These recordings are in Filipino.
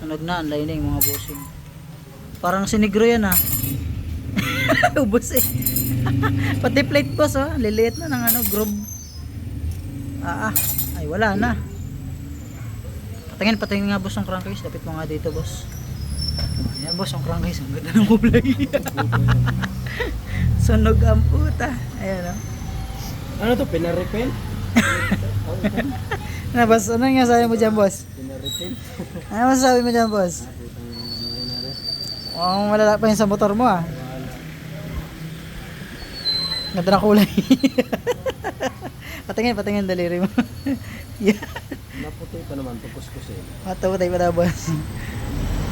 Sunog na, ang lining mga bossing. Parang sinigro yan ah. Ubus eh. Pati plate boss oh, liliit na ng ano, groove. Ah, ah. ay wala na. Patingin, patingin nga boss ng crankcase. Dapit mo nga dito boss. Ayan boss, ang crankcase. Ang ganda ng kulay. Sunog ang puta. Ayan oh. Ano to, pinarepel? Na boss, ano nga sabi mo dyan boss? Pinarepel? Ano masasabi mo dyan boss? Mukhang malala pa yun sa motor mo ah. Ganda ng kulay. patingin, patingin daliri mo. yeah. Naputi pa naman, ko siya. Matutay pa na boss.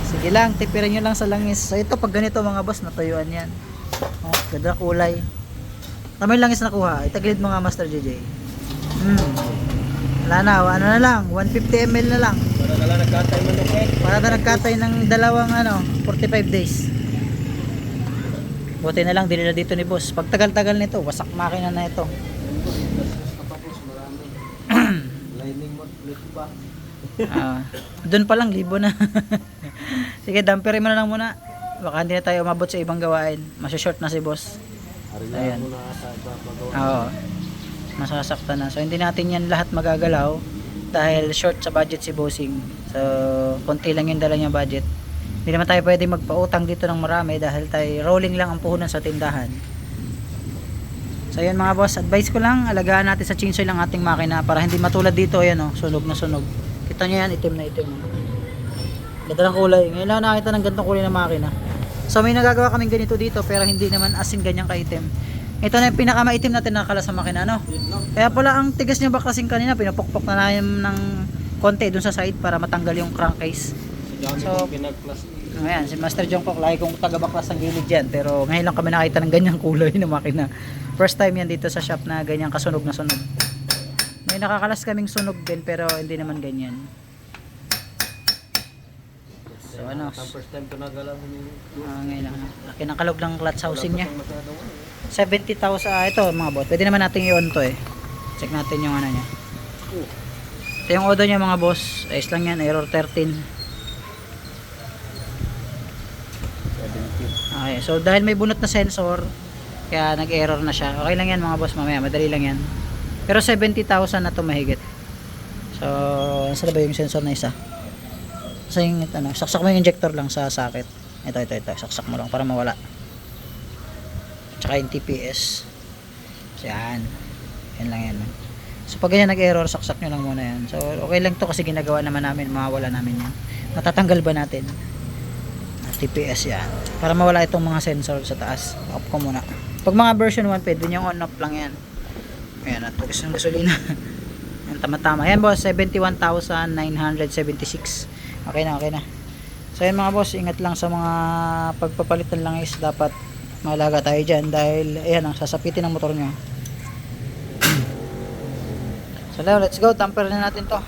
Sige lang, tipirin nyo lang sa langis. So ito, pag ganito mga boss, natuyuan yan. Oh, ganda kulay. Tama yung langis nakuha. Itagilid mo nga Master JJ. Hmm. Wala na, ano na lang, 150 ml na lang. Para na lang nagkatay manok eh. Para na nagkatay ng dalawang ano, 45 days. Buti na lang, dili na dito ni boss. Pag tagal-tagal nito, wasak makina na ito. Lining mo, pa. Ah, doon pa lang, libo na. Sige, damperin mo na lang muna. Baka hindi na tayo umabot sa ibang gawain. Masya-short na si boss. Ayan. Oo. Masasaktan na. So, hindi natin yan lahat magagalaw dahil short sa budget si bossing. So, konti lang yung dala niya budget. Hindi naman tayo pwede magpautang dito ng marami dahil tayo rolling lang ang puhunan sa tindahan. So, yun mga boss, advice ko lang, alagaan natin sa chainsaw lang ating makina para hindi matulad dito, ayan oh, sunog na sunog. Kita nyo yan, itim na itim. Ganda ng kulay. Ngayon lang nakita ng gantong kulay ng makina. So may nagagawa kaming ganito dito pero hindi naman asin ganyang kaitim. Ito na yung pinakamaitim natin nakakala sa makina, no? Kaya pala ang tigas niya baklasing kanina, pinapokpok na namin ng konti dun sa side para matanggal yung crankcase. So-. Ayan, si Master Jungkook, lagi kong taga-baklas ng gilid dyan. Pero ngayon lang kami nakita ng ganyang kulay ng makina. First time yan dito sa shop na ganyang kasunog na sunog. May nakakalas kaming sunog din pero hindi naman ganyan. So ano, first time ko nagalaw yung ah, ngayon lang. Laki ng kalog ng clutch housing niya. Wala pa siyang masyadong ano. 70,000 ah, ito mga bot. Pwede naman natin i-on to eh. Check natin yung ano niya. Oh, Ito yung odo niya mga boss. Ayos lang yan, error 13. 70. Okay, so dahil may bunot na sensor, kaya nag-error na siya. Okay lang yan mga boss mamaya, madali lang yan. Pero 70,000 na to mahigit. So, saan ba yung sensor na isa? Sa yung ano, saksak mo yung injector lang sa socket. Ito, ito, ito. Saksak mo lang para mawala. Tsaka yung TPS. Yan. Yan lang yan. So, pag ganyan nag-error, saksak nyo lang muna yan. So, okay lang to kasi ginagawa naman namin. Mawawala namin yan. Matatanggal ba natin? TPS yan. Para mawala itong mga sensor sa taas. Off ko muna. Pag mga version 1, pwede nyo on off lang yan. Ayan, at tulis ng gasolina. yan, tama-tama. Yan boss, 71,976. Okay na, okay na. So yan mga boss, ingat lang sa mga pagpapalit ng langis. Dapat malaga tayo dyan dahil ayan ang sasapitin ng motor nyo. so now, let's go. Tamper na natin to.